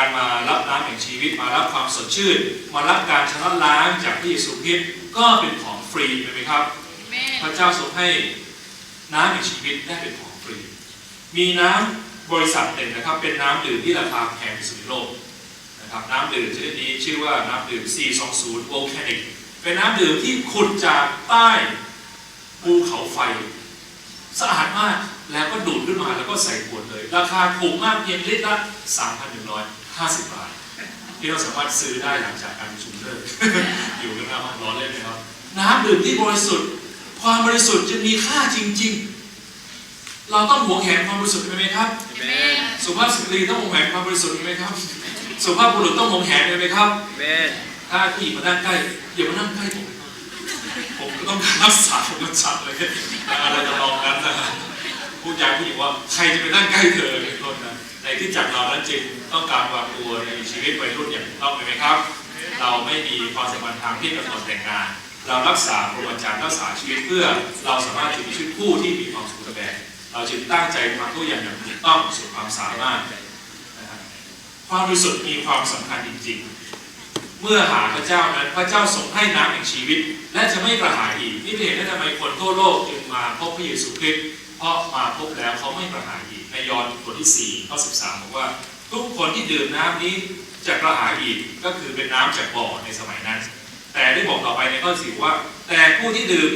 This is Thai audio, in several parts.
การมารับน้ำแห่งชีวิต มารับความสดชื่น มารับการชำระล้างจากพระเยซูคริสต์ก็เป็นของฟรีใช่ไหมครับ พระเจ้าทรงให้น้ำแห่งชีวิตได้เป็นของฟรี มีน้ำบริษัทหนึ่งนะครับ เป็นน้ำดื่มที่ราคาแพงที่สุดในโลกนะครับน้ำดื่มชนิดนี้ชื่อว่าน้ำดื่ม C20 Volcanic เป็นน้ำดื่มที่ขุดจากใต้ภูเขาไฟสะอาดมากแล้วก็ดูดขึ้นมาแล้วก็ใส่ขวดเลย ราคาถูกมากเพียงลิตรละ 3,150 บาท ที่เราสามารถซื้อได้หลังจากการประชุมเลิกอยู่กันหน้าห้องร้อนเล่นนะครับ น้ำดื่มที่บริสุทธิ์ ความบริสุทธิ์จึงมีค่าจริง ๆ เราต้องหวงแหนความบริสุทธิ์ไหมครับ สุภาพสตรีต้องหวงแหนความบริสุทธิ์ไหมครับ สุภาพบุรุษต้องหวงแหนไหมครับถ้าผู้หญิงมานั่งใกล้อย่ามานั่งใกล้ผมผมก็ต้องการรักษาผมก็ชัดเลยอะไรจะลองนั้นนะผู้ชายผู้หญิงว่าใครจะไปนั่งใกล้เธอ ที่จักเรานั้นจึงต้องการวางตัวในชีวิตวัยรุ่นอย่างต้องไหมครับ เราไม่มีความสัมพันธ์ทางเพศกับคนแต่งงาน เรารักษาพรหมจรรย์รักษาชีวิตเพื่อเราสามารถจะมีชีวิตคู่ที่มีความสุขแบบเราจึงตั้งใจทำทุกอย่างอย่างถูกต้องสุดความสามารถความบริสุทธิ์มีความสำคัญจริง ๆ เมื่อหาพระเจ้านั้นพระเจ้าทรงให้น้ำแห่งชีวิต และจะไม่กระหายอีกนี่เป็นเหตุที่ทำไมคนทั่วโลกจึงมาพบพระเยซูคริสต์เพราะมาพบแล้วเขาไม่กระหายอีก ยอนบทที่ 4 ข้อ 13 บอกว่า ทุกคนที่ดื่มน้ำนี้จะกระหายอีกก็คือเป็นน้ำจากบ่อในสมัยนั้น แต่ได้บอกต่อไปในข้อสี่ว่า แต่ผู้ที่ดื่ม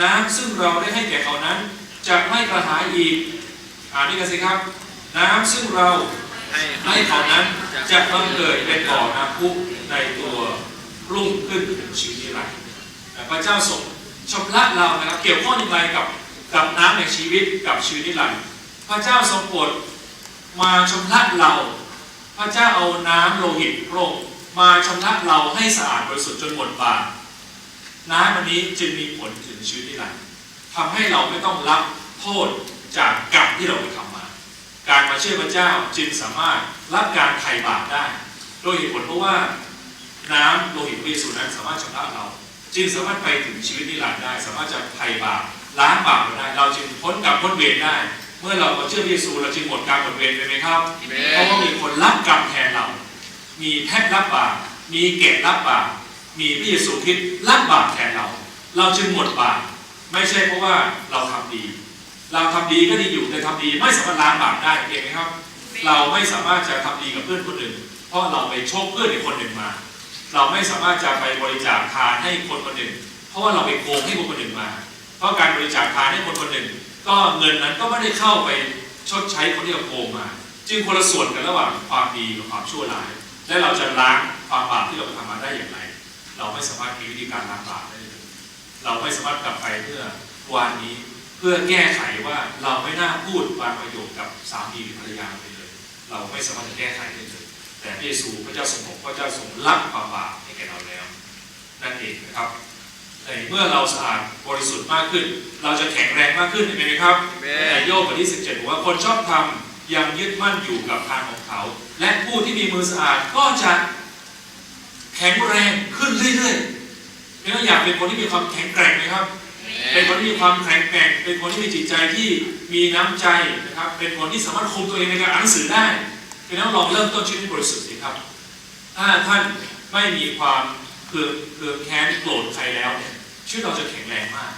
น้ำซึ่งเราได้ให้แก่เขานั้นจะไม่กระหายอีกอ่านนี่กันสิครับ น้ำซึ่งเราให้เขานั้นจะบังเกิดเป็นบ่อน้ำพุในตัวรุ่งขึ้นถึงชีวิตนิรันดร์แต่พระเจ้าทรงชำระเรานะครับ เกี่ยวข้องอย่างไรกับกับน้ำแห่งชีวิตกับชีวิตนิรันดร์ ระเจ้าทรงโปรดมาชำระเรา พระเจ้าเอาน้ำโลหิตพระองค์มาชำระเราให้สะอาดบริสุทธิ์จนหมดบาปน้ำอันนี้จึงมีผลถึงชีวิตนิรันดร์ทำให้เราไม่ต้องรับโทษจากกรรมที่เราไปทำมา การมาเชื่อพระเจ้าจึงสามารถรับการไถ่บาปได้ โดยเหตุผลเพราะว่าน้ำโลหิตพระเยซูนั้นสามารถชำระเรา จึงสามารถไปถึงชีวิตนิรันดร์ได้ สามารถจะไถ่บาปล้างบาปเราได้ เราจึงพ้นกรรมพ้นเวรได้ เมื่อเรามาเชื่อพระเยซูเราจึงหมดกรรมหมดเวรไปไหมครับ เพราะว่ามีคนรับกรรมแทนเรา มีแพทย์รับบาปมีเกศรับบาปมีพระเยซูคริสต์รับบาปแทนเรา เราจึงหมดบาปไม่ใช่เพราะว่าเราทำดี เราทำดีก็ดีอยู่แต่ทำดีไม่สามารถล้างบาปได้เห็นไหมครับ เราไม่สามารถจะทำดีกับเพื่อนคนอื่น เพราะเราไปโชคเพื่อนอีกคนหนึ่งมา เราไม่สามารถจะไปบริจาคทานให้คนคนหนึ่ง เพราะว่าเราไปโกงให้คนคนหนึ่งมา เพราะการบริจาคทานให้คนคนหนึ่ง ก็เงินนั้นก็ไม่ได้เข้าไปชดใช้คนที่เราโกงมา จึงคนละส่วนกันระหว่างความดีกับความชั่วร้าย และเราจะล้างความบาปที่เราทำมาได้อย่างไร เราไม่สามารถมีวิธีการล้างบาปได้เลยเราไม่สามารถกลับไปเพื่อวันนี้เพื่อแก้ไขว่าเราไม่น่าพูดบางประโยคกับสามีหรือภรรยาไปเลย เราไม่สามารถจะแก้ไขได้เลย แต่พระเยซูพระเจ้าทรงบอกพระเจ้าทรงรับความบาปให้แก่เราแล้ว นั่นเองนะครับ เมื่อเราสะอาดบริสุทธิ์มากขึ้น เราจะแข็งแรงมากขึ้นเห็นไหมครับในโยบบทที่ 17บอกว่าคนชอบทำยังยึดมั่นอยู่กับทางของเขา และผู้ที่มีมือสะอาดก็จะแข็งแรงขึ้นเรื่อยๆไม่ต้องอยากเป็นคนที่มีความแข็งแกร่งไหมครับ เป็นคนที่มีความแข็งแกร่ง เป็นคนที่มีจิตใจที่มีน้ำใจนะครับ เป็นคนที่สามารถคุมตัวเองในการอ่านหนังสือได้พี่น้องลองเริ่มต้นชีวิตให้บริสุทธิ์สิครับ ถ้าท่านไม่มีความ เคือเคืองแค้นโกรธใครแล้วเนี่ยชีวิตเราจะแข็งแรงมาก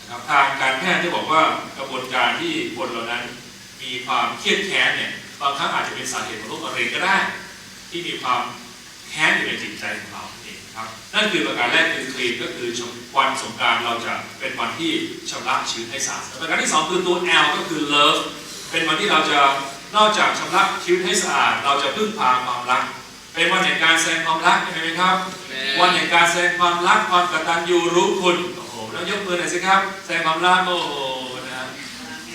นะครับทางการแพทย์ที่บอกว่ากระบวนการที่คนเหล่านั้น มีความเครียดแค้นเนี่ยบางครั้งอาจจะเป็นสาเหตุของโรคมะเร็งก็ได้ ที่มีความแค้นอยู่ในจิตใจของเราเองครับนั่นคือประการแรกคือคลีนก็คือวันสงการเราจะเป็นวันที่ชำระชีวิตให้สะอาดประการที่สองคือตัว L ก็คือ love เป็นวันที่เราจะนอกจากชำระชีวิตให้สะอาด เราจะพึ่งพาความรัก เป็นวันแห่งการแสดงความรักใช่ไหมครับ วันแห่งการแสดงความรักความกตัญญูรู้คุณโอ้โหแล้วยกมือหน่อยสิครับ แสดงความรักโอ้โหนะฮะ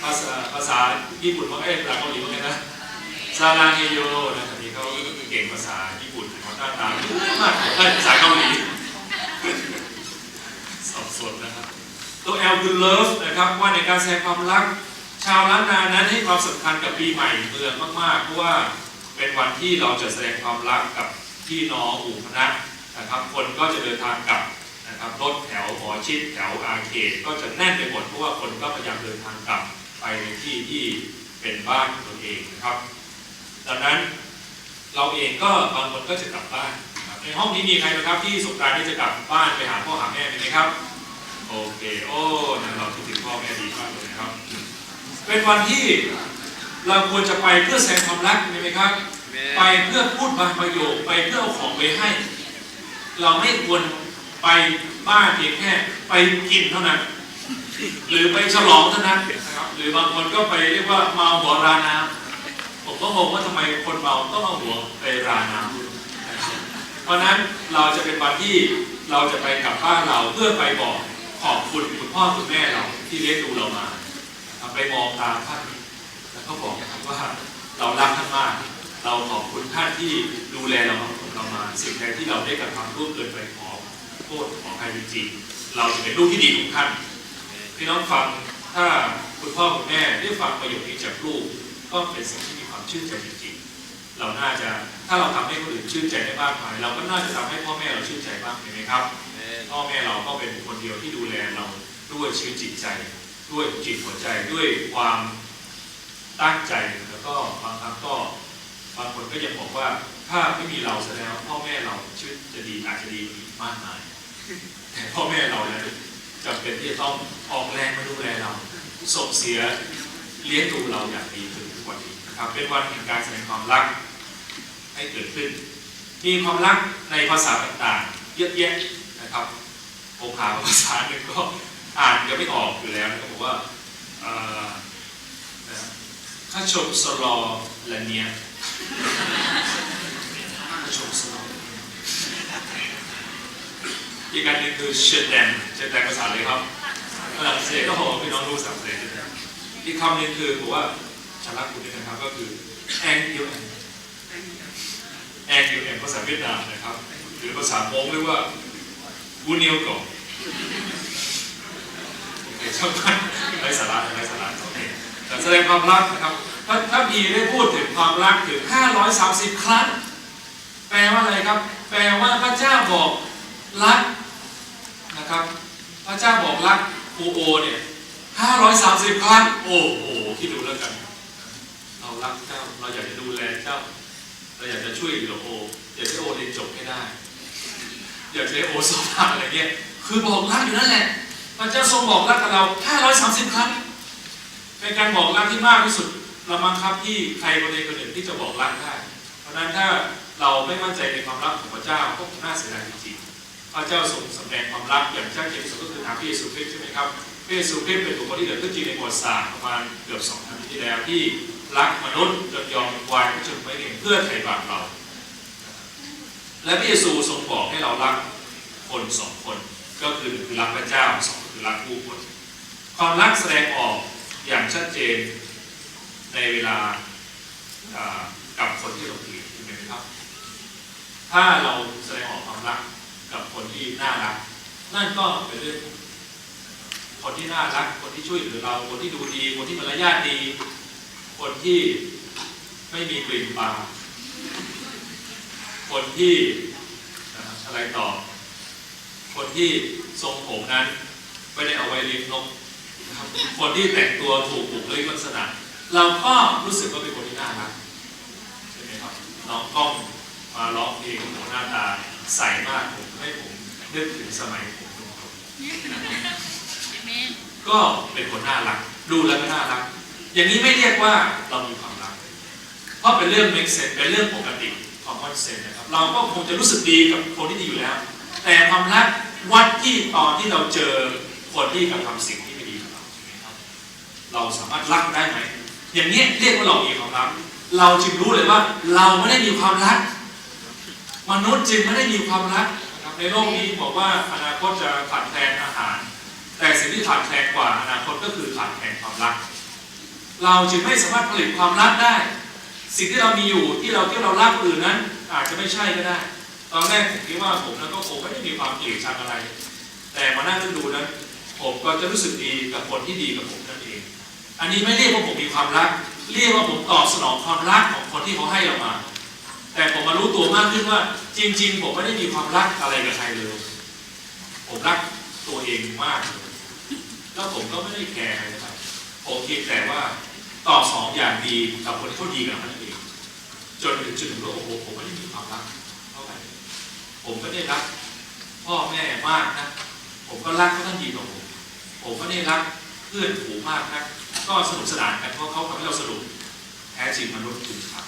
ภาษาภาษาญี่ปุ่นมันก็เอ๊ะภาษาเกาหลีเหมือนกันนะซาราเฮโยนะครับนี่เขาเก่งภาษาญี่ปุ่นเขาหน้าตาดีมากเอ้ยภาษาเกาหลีสับสนนะครับตัว L คือ love นะครับว่าในการแสดงความรัก ชาวล้านนานั้นให้ความสำคัญกับปีใหม่เมืองมากๆเพราะว่า เป็นวันที่เราจะแสดงความรักกับพี่น้องหมู่คณะนะครับ คนก็จะเดินทางกลับนะครับรถแถวหอชิดแถวอาเคดก็จะแน่นไปหมดเพราะว่าคนก็พยายามเดินทางกลับไปในที่ที่เป็นบ้านของตนเองนะครับ ดังนั้นเราเองก็บางคนก็จะกลับบ้าน ในห้องนี้มีใครไหมครับที่สงกานต์ที่จะกลับบ้านไปหาพ่อหาแม่ไหมครับ โอเคโอ้นะเราคิดถึงพ่อแม่ดีมากเลยนะครับ เป็นวันที่ เราควรจะไปเพื่อแสดงความรักมีไหมครับ ไปเพื่อพูดบางประโยคไปเพื่อเอาของไปให้ เราไม่ควรไปบ้านเพียงแค่ไปกินเท่านั้น หรือไปฉลองเท่านั้นนะครับหรือบางคนก็ไปเรียกว่าเมาหัวราน้ำผมก็งงว่าทำไมคนเมาต้องเอาหัวไปราน้ำด้วยนะครับเพราะฉะนั้นเราจะเป็นวันที่เราจะไปกลับบ้านเราเพื่อไปบอกขอบคุณคุณพ่อคุณแม่เราที่เลี้ยงดูเรามานะครับไปมองตาท่าน แล้วก็บอกนะครับว่าเรารักท่านมาก เราขอบคุณท่านที่ดูแลเรามาเรามาสิ่งใดที่เราได้กระทำร่วมเกินไปขอโทษขอใครจริงๆเราจะเป็นลูกที่ดีของท่านพี่น้องฟังถ้าคุณพ่อคุณแม่ได้ฟังประโยคนี้จากลูกก็เป็นสิ่งที่มีความชื่นใจจริงๆ เราน่าจะถ้าเราทำให้คนอื่นชื่นใจได้บ้างไหมเราก็น่าจะทำให้พ่อแม่เราชื่นใจบ้างเห็นไหมครับพ่อแม่เราก็เป็นคนเดียวที่ดูแลเราด้วยชีวิตจิตใจ ด้วยจิตหัวใจด้วยความ ตั้งใจแล้วก็บางครั้งก็บางคนก็ยังบอกว่าถ้าไม่มีเราแสดงว่าพ่อแม่เราชีวิตจะดีอาจจะดีมากมายแต่พ่อแม่เราเนี่ยจำเป็นที่จะต้องออกแรงมาดูแลเราส่งเสียเลี้ยงดูเราอย่างดีถึงทุกวันนี้นะครับเป็นวันแห่งการแสดงความรักให้เกิดขึ้น มีความรักในภาษาต่างๆ เยอะแยะนะครับผมหาภาษาหนึ่งก็อ่านยังไม่ออกอยู่แล้วนะครับอกว่า ข้าชมสลอละเนียข้าชมสลอละเนียอีกอันหนึ่งคือเชดแดนเชดแดนภาษาเลยครับฝรั่งเศสก็โหพี่น้องรู้ภาษาฝรั่งเศสใช่ไหมอีกคำหนึ่งคือบอกว่าฉันรักคุณด้วยนะครับก็คือแองยูแอนแอนยูเอ็มภาษาเวียดนามนะครับ หรือภาษามงเรียกว่ากูเนียวก่อนโอเคช่างมันไร้สาระไร้สาระโอเค แสดงความรักนะครับถ้าถ้าพีได้พูดถึงความรักถึง 530 ครั้ง แปลว่าอะไรครับ แปลว่าพระเจ้าบอกรักนะครับ พระเจ้าบอกรักครูโอเนี่ย 530 ครั้ง โอ้โห คิดดูแล้วกัน เรารักเจ้า เราอยากจะดูแลเจ้า เราอยากจะช่วยเหลือโอ อยากให้โอเรียนจบให้ได้ อยากจะให้โอสอบผ่านอะไรเงี้ย คือบอกรักอยู่นั่นแหละ พระเจ้าทรงบอกรักกับเรา 530 ครั้ง เป็นการบอกรักที่มากที่สุดเราบังคับที่ใครคนใดคนหนึ่งที่จะบอกรักได้ เพราะฉะนั้นถ้าเราไม่มั่นใจในความรักของพระเจ้าก็น่าเสียดายจริงๆพระเจ้าทรงสำแดงความรักอย่างชัดเจนที่สุดก็คือทางพระเยซูคริสต์ใช่ไหมครับพระเยซูคริสต์เป็นบุคคลที่เกิดขึ้นจริงในประวัติศาสตร์ประมาณเกือบ2,000ปีที่แล้วที่รักมนุษย์จนยอมวายพระชนไว้เองเพื่อไถ่บาปเรา และพระเยซูทรงบอกให้เรารักคนสองคน ก็คือหนึ่งคือรักพระเจ้าสองคือรักผู้คน ความรักแสดงออก อย่างชัดเจนในเวลากับคนที่เราเกลียดใช่ไหมครับ ถ้าเราแสดงออกความรักกับคนที่น่ารัก นั่นก็เป็นเรื่องคนที่น่ารัก คนที่ช่วยเหลือเรา คนที่ดูดี คนที่มารยาทดี คนที่ไม่มีกลิ่นปากคนที่อะไรต่อ คนที่ทรงผมนั้นไม่ได้เอาไว้เลี้ยงนก ครับคนที่แต่งตัวถูกบุคลิกลักษณะ เราก็รู้สึกว่าเป็นคนที่น่ารักใช่ไหมครับน้องกล้องมาร้องเพลงโหหน้าตาใสมากผมให้ผมนึกถึงสมัยผมเป็นคนก็เป็นคนน่ารัก ดูแล้วก็น่ารัก อย่างนี้ไม่เรียกว่าเรามีความรัก เพราะเป็นเรื่อง make sense เป็นเรื่องปกติ common sense นะครับ เราก็คงจะรู้สึกดีกับคนที่ดีอยู่แล้ว แต่ความรักวัดที่ตอนที่เราเจอคนที่กระทำสิ่ง เราสามารถรักได้ไหมอย่างนี้เรียกว่าเรามีความรัก เราจึงรู้เลยว่าเราไม่ได้มีความรัก มนุษย์จึงไม่ได้มีความรักในโลกนี้บอกว่าอนาคตจะขาดแคลนอาหาร แต่สิ่งที่ขาดแคลนกว่าอนาคตก็คือขาดแคลนความรัก เราจึงไม่สามารถผลิตความรักได้ สิ่งที่เรามีอยู่ที่เราที่เรารักคนอื่นนั้น อาจจะไม่ใช่ก็ได้ ตอนแรกผมคิดว่าผมนั้นก็คงไม่ได้มีความเกลียดชังอะไร แต่มานั่งดูนั้นผมก็จะรู้สึกดีกับคนที่ดีกับผมนั อันนี้ไม่เรียกว่าผมมีความรัก เรียกว่าผมตอบสนองความรักของคนที่เขาให้เรามา แต่ผมมารู้ตัวมากขึ้นว่า จริง ๆ ผมไม่ได้มีความรักอะไรกับใครเลย ผมรักตัวเองมาก แล้วผมก็ไม่ได้แคร์อะไรผมเพียงแต่ว่าตอบสองอย่างดีกับคนที่เขาดีกับมันเอง จนถึงจุดหนึ่งว่าโอ้โหผมไม่ได้มีความรักเท่าไหร่ผมก็ได้รัก พ่อแม่มากนะ ผมก็รักเขาท่านดีกว่าผม ผมก็ได้รักเพื่อนผูมากนะ ก็สนุกสนานกันเพราะเขาทำให้เราสรุปแท้จริงมนุษย์คือคร